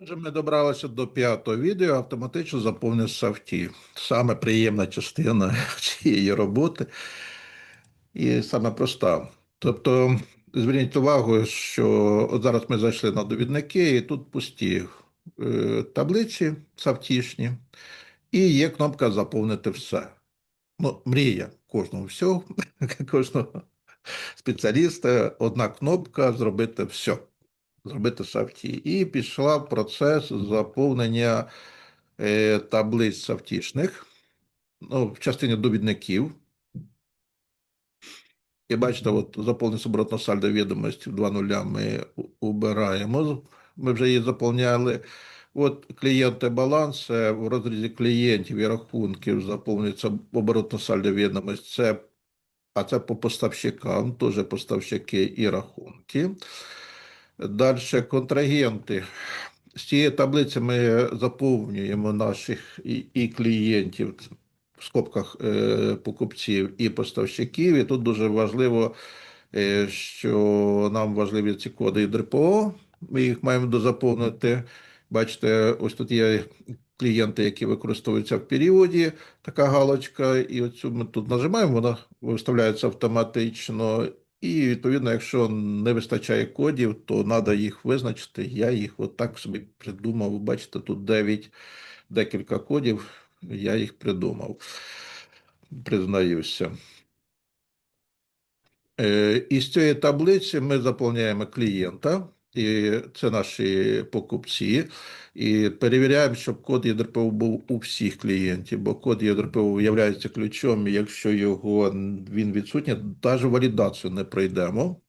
Отже, ми добралися до п'ятого відео автоматично заповнив софті. Саме приємна частина цієї роботи і саме проста. Тобто, зверніть увагу, що от зараз ми зайшли на довідники, і тут пусті е, таблиці софтішні, і є кнопка Заповнити все. Ну, мрія кожного всього, кожного спеціаліста, одна кнопка зробити все зробити софті. І пішла процес заповнення е, таблиць софтішних, ну, в частині довідників. І бачите, от заповнення оборотно сальдо відомості в два нуля ми у- убираємо. Ми вже її заповняли. От клієнти баланс в розрізі клієнтів і рахунків заповнюється оборотно сальдо відомість. Це, а це по поставщикам, теж поставщики і рахунки. Далі контрагенти. З цієї таблиці ми заповнюємо наших і, і клієнтів в скобках е, покупців і поставщиків. І тут дуже важливо, е, що нам важливі ці коди і ДРПО. Ми їх маємо дозаповнити. Бачите, ось тут є клієнти, які використовуються в періоді, така галочка, і оцю ми тут нажимаємо, вона виставляється автоматично. І відповідно, якщо не вистачає кодів, то треба їх визначити. Я їх отак собі придумав. Бачите, тут 9 декілька кодів. Я їх придумав. Признаюся. Е, Із цієї таблиці ми заповняємо клієнта, і це наші покупці, і перевіряємо, щоб код ЄДРПО був у всіх клієнтів, бо код ЄДРПО є ключом, якщо його він відсутній, навіть валідацію не пройдемо.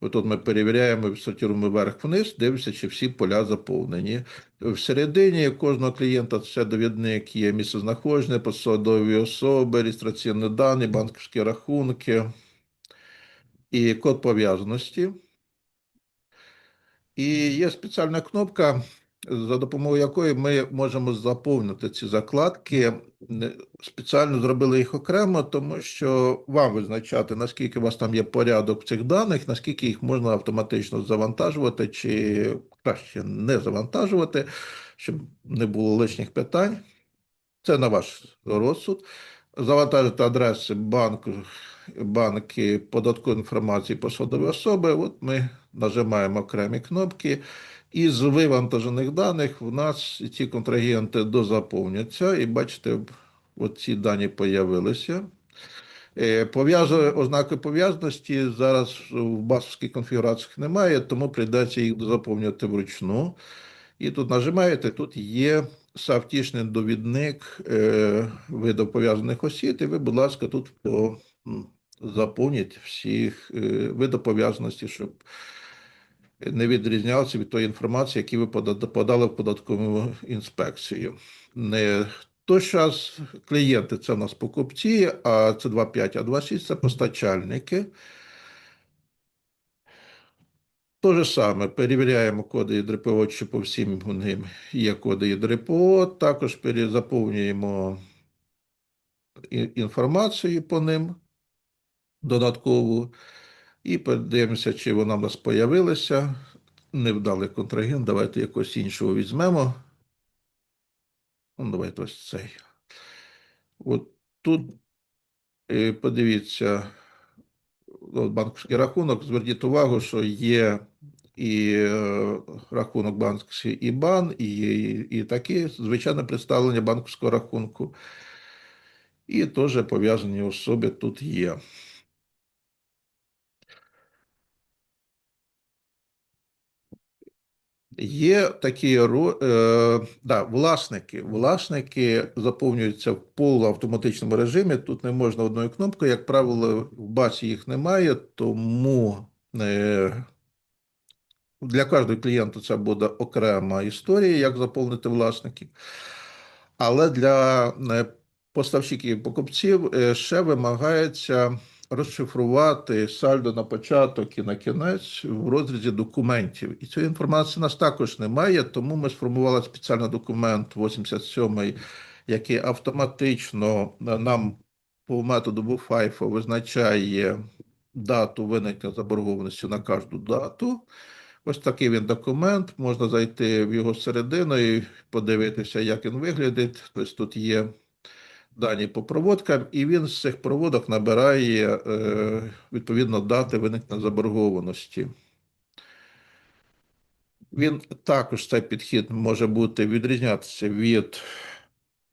Отут ми перевіряємо, сортуємо вверх-вниз, дивимося, чи всі поля заповнені. Всередині кожного клієнта це довідник, є місцезнаходження, посадові особи, реєстраційні дані, банківські рахунки і код пов'язаності. І є спеціальна кнопка, за допомогою якої ми можемо заповнити ці закладки. Спеціально зробили їх окремо, тому що вам визначати, наскільки у вас там є порядок цих даних, наскільки їх можна автоматично завантажувати, чи краще не завантажувати, щоб не було лишніх питань. Це на ваш розсуд. Завантажити адреси банку, банки, податкової інформації, посадові особи. От ми нажимаємо окремі кнопки. Із вивантажених даних в нас ці контрагенти дозаповняться. І бачите, от ці дані появилися. Е, Пов'яжу, ознаки пов'язаності зараз в басовських конфігураціях немає, тому прийдеться їх заповнювати вручну. І тут нажимаєте, тут є савтішний довідник е, видів пов'язаних осіб, і ви, будь ласка, тут по, заповніть всіх е, видів пов'язаності, щоб не відрізнялися від тої інформації, яку ви подали в податкову інспекцію. Не то зараз клієнти це у нас покупці, а це 2.5, а 2.6 це постачальники. То же саме перевіряємо коди ЄДРПО, чи по всім ним є коди ЄДРПО, також перезаповнюємо інформацію по ним додаткову і подивимося, чи вона в нас появилася. Невдалий контрагент, давайте якось іншого візьмемо. Ну, давайте ось цей. От тут е, подивіться, банківський рахунок. Зверніть увагу, що є і е, рахунок банківський ІБАН, і, і таке звичайне представлення банківського рахунку. І теж пов'язані особи тут є. Є такі е, да, власники. Власники заповнюються в полуавтоматичному режимі. Тут не можна одною кнопкою. Як правило, в базі їх немає, тому е, для кожного клієнта це буде окрема історія, як заповнити власників. Але для е, поставщиків і покупців е, ще вимагається розшифрувати сальдо на початок і на кінець в розрізі документів. І цієї інформації у нас також немає, тому ми сформували спеціальний документ 87 який автоматично е, нам по методу BUFIFO визначає дату виникнення заборгованості на кожну дату. Ось такий він документ. Можна зайти в його середину і подивитися, як він виглядить. Тобто тут є дані по проводкам, і він з цих проводок набирає е, відповідно дати виникнення заборгованості. Він також цей підхід може бути відрізнятися від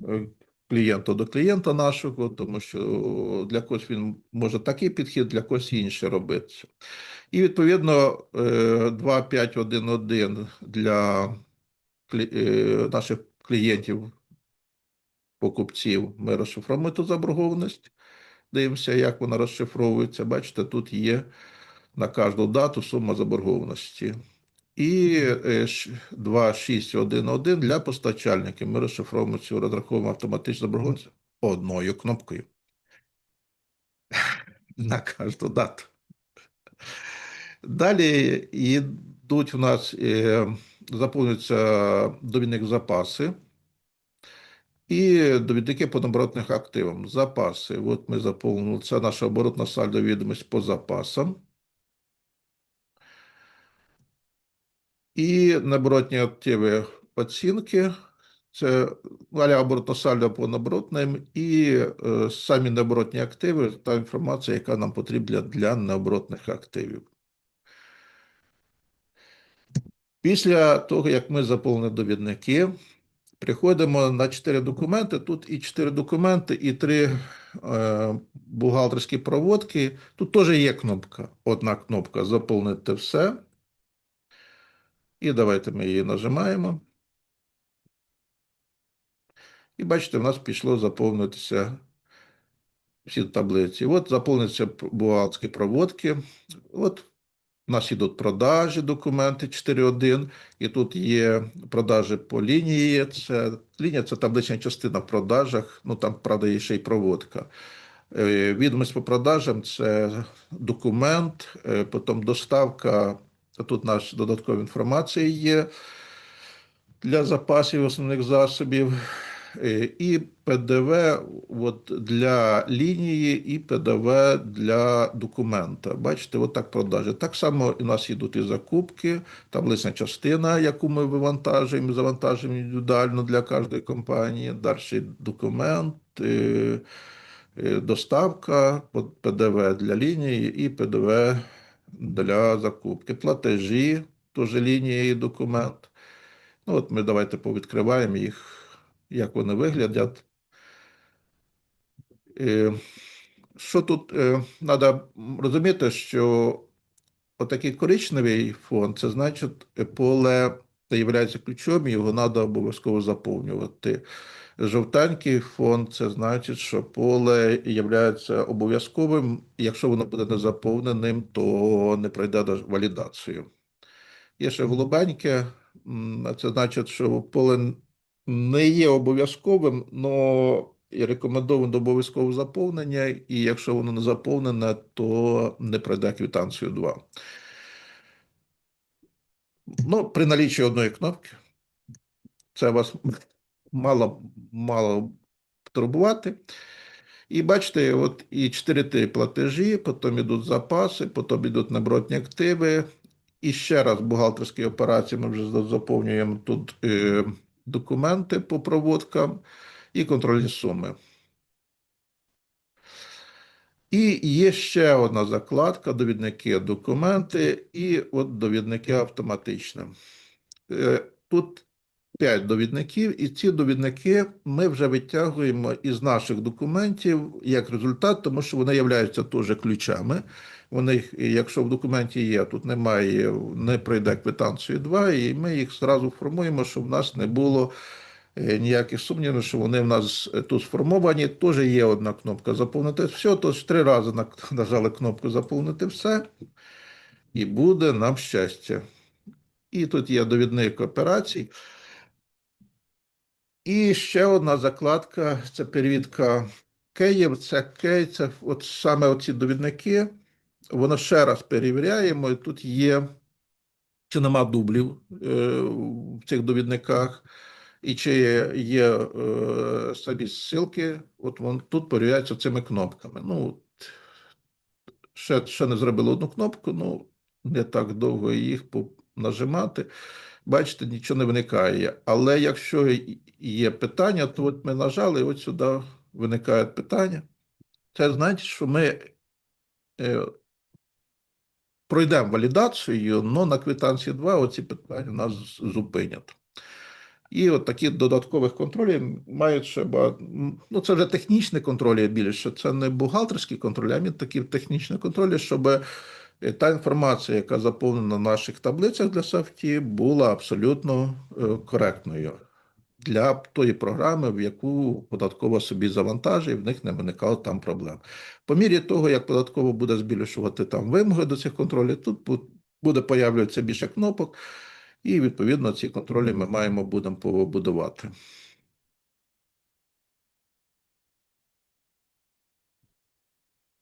е, клієнта до клієнта нашого, тому що для когось він може такий підхід, для когось інший робиться. І відповідно е, 2511 для е, наших клієнтів, покупців, ми розшифровуємо ту заборгованість. Дивимося, як вона розшифровується. Бачите, тут є на кожну дату сума заборгованості. І е, ш- 2611 для постачальників. Ми розшифровуємо цю розраховуємо автоматичну заборгованість одною кнопкою. На кожну дату. Далі йдуть у нас, е, заповнюються довідник запаси і довідники по наоборотних активам. Запаси. От ми заповнили, це наша оборотна сальдо відомість по запасам. І наоборотні активи оцінки. Це аля оборотна сальдо по наоборотним і е, самі наоборотні активи, та інформація, яка нам потрібна для наоборотних активів. Після того, як ми заповнили довідники, приходимо на 4 документи. Тут і 4 документи, і 3 е, бухгалтерські проводки. Тут теж є кнопка. Одна кнопка заповнити все. І давайте ми її нажимаємо. І бачите, в нас пішло заповнитися всі таблиці. От заповнюються бухгалтерські проводки. От у нас йдуть продажі, документи 4.1, і тут є продажі по лінії. Це лінія це таблична частина в продажах. Ну там, правда, є ще й проводка. Е, Відомість по продажам це документ, е, потім доставка. Тут наша додаткова інформація є для запасів основних засобів. Е, І ПДВ от для лінії, і ПДВ для документа. Бачите, от так продажі. Так само у нас йдуть і закупки, таблична частина, яку ми вивантажуємо, завантажуємо індивідуально для кожної компанії. Далі документ, е, е, доставка, ПДВ для лінії і ПДВ для закупки. Платежі, теж лінія і документ. Ну, от ми давайте повідкриваємо їх, як вони виглядять. Е, Що тут треба розуміти, що отакий коричневий фон, це значить поле є ключом, і його треба обов'язково заповнювати. Жовтенький фон це значить, що поле є обов'язковим. Якщо воно буде не заповненим, то не пройде валідацію. Є ще голубеньке, це значить, що поле не є обов'язковим, але рекомендовано до обов'язкового заповнення, і якщо воно не заповнене, то не пройде квитанцію 2. Ну, при налічі одної кнопки, це вас мало, мало турбувати. І бачите, от і 4 типи платежі, потім йдуть запаси, потім йдуть наоборотні активи. І ще раз бухгалтерські операції ми вже заповнюємо тут е, документи по проводкам і контрольні суми. І є ще одна закладка: довідники документи, і от довідники автоматичні. Е, Тут 5 довідників, і ці довідники ми вже витягуємо із наших документів як результат, тому що вони являються теж ключами. Вони, якщо в документі є, тут немає, не пройде квитанцію 2, і ми їх зразу формуємо, щоб в нас не було е, ніяких сумнівів, що вони в нас тут сформовані. Теж є одна кнопка заповнити все, тож три рази нажали кнопку заповнити все, і буде нам щастя. І тут є довідник операцій. І ще одна закладка це перевідка Київ. Це Кей, це от саме оці довідники. Воно ще раз перевіряємо, і тут є, чи нема дублів е, в цих довідниках, і чи є, е, самі ссылки. От вон тут перевіряється цими кнопками. Ну, ще, ще не зробили одну кнопку, ну не так довго їх нажимати. Бачите, нічого не виникає. Але якщо є питання, то от ми нажали, і от сюди виникають питання. Це значить, що ми е, пройдемо валідацію, але на квитанції 2 оці питання нас зупинять. І от такі додаткових контролів мають ще багато. Ну, це вже технічні контролі більше, це не бухгалтерські контролі, а такі технічні контролі, щоб та інформація, яка заповнена в наших таблицях для САФТІ, була абсолютно е, коректною для тої програми, в яку податкова собі завантажує, в них не виникало там проблем. По мірі того, як податково буде збільшувати там вимоги до цих контролів, тут буде появлюватися більше кнопок, і відповідно ці контролі ми маємо будемо побудувати.